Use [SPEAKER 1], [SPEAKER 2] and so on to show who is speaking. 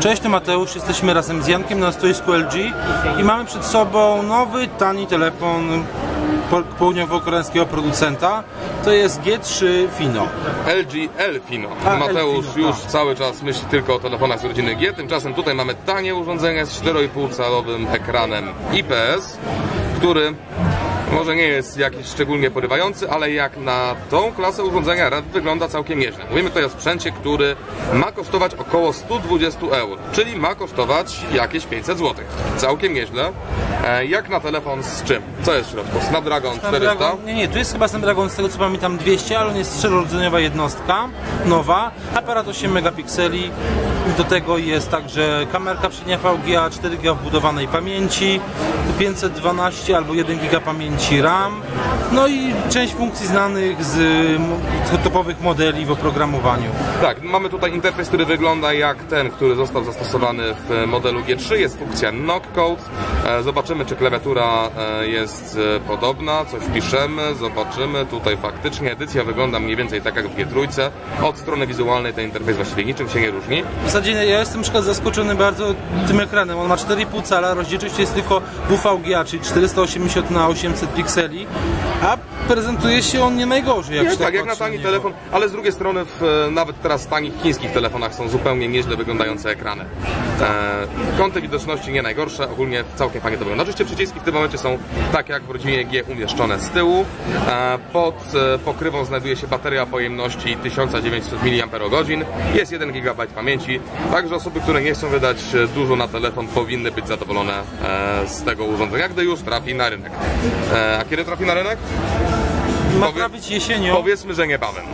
[SPEAKER 1] Cześć, to Mateusz, jesteśmy razem z Jankiem na stoisku LG i mamy przed sobą nowy, tani telefon po- południowo-koreańskiego producenta. To jest G3 Fino.
[SPEAKER 2] LG Elfino.
[SPEAKER 1] A,
[SPEAKER 2] Mateusz
[SPEAKER 1] Elfino,
[SPEAKER 2] już
[SPEAKER 1] tak.
[SPEAKER 2] cały czas myśli tylko o telefonach z rodziny G, tymczasem tutaj mamy tanie urządzenie z 4,5-calowym ekranem IPS, który może nie jest jakiś szczególnie porywający, ale jak na tą klasę urządzenia rad wygląda całkiem nieźle. Mówimy tutaj o sprzęcie, który ma kosztować około 120 euro, czyli ma kosztować jakieś 500 zł. Całkiem nieźle. E, Jak na telefon z czym? Co jest w środku? Snapdragon 400?
[SPEAKER 1] Snapdragon- Nie, nie, tu jest chyba Snapdragon z tego co pamiętam 200, ale on jest czterorodzeniowa jednostka, nowa. Aparat 8 megapikseli. Do tego jest także kamerka przednia VGA, 4 GB wbudowanej pamięci, 512 albo 1 GB pamięci RAM. No i część funkcji znanych z topowych modeli w oprogramowaniu.
[SPEAKER 2] Tak, mamy tutaj interfejs, który wygląda jak ten, który został zastosowany w modelu G3. Jest funkcja knock code. E, Zobaczymy, czy klawiatura e, jest e, podobna, coś wpiszemy, zobaczymy. Tutaj faktycznie edycja wygląda mniej więcej tak jak w G3. Od strony wizualnej ten interfejs właściwie niczym się nie różni.
[SPEAKER 1] W zasadzie ja jestem na przykład zaskoczony bardzo tym ekranem. On ma 4,5 cala, rozdzielczość jest tylko WVGA, czyli 480 na 800 pikseli, a prezentuje się on nie najgorzej. Jak
[SPEAKER 2] Nie,
[SPEAKER 1] się
[SPEAKER 2] tak, jak na tani
[SPEAKER 1] niego.
[SPEAKER 2] telefon, ale z drugiej strony w, nawet teraz tanich chińskich telefonach są zupełnie nieźle wyglądające ekrany. E, kąty widoczności nie najgorsze, ogólnie całkiem fajnie to wygląda. Oczywiście przyciski w tym momencie są tak jak w rodzinie G umieszczone z tyłu. E, pod e, pokrywą znajduje się bateria pojemności 1900 mAh. Jest 1 GB pamięci, także osoby, które nie chcą wydać dużo na telefon powinny być zadowolone e, z tego urządzenia, gdy już trafi na rynek. E, a kiedy trafi na rynek?
[SPEAKER 1] ma
[SPEAKER 2] Powie...
[SPEAKER 1] jesienią.
[SPEAKER 2] Powiedzmy, że niebawem.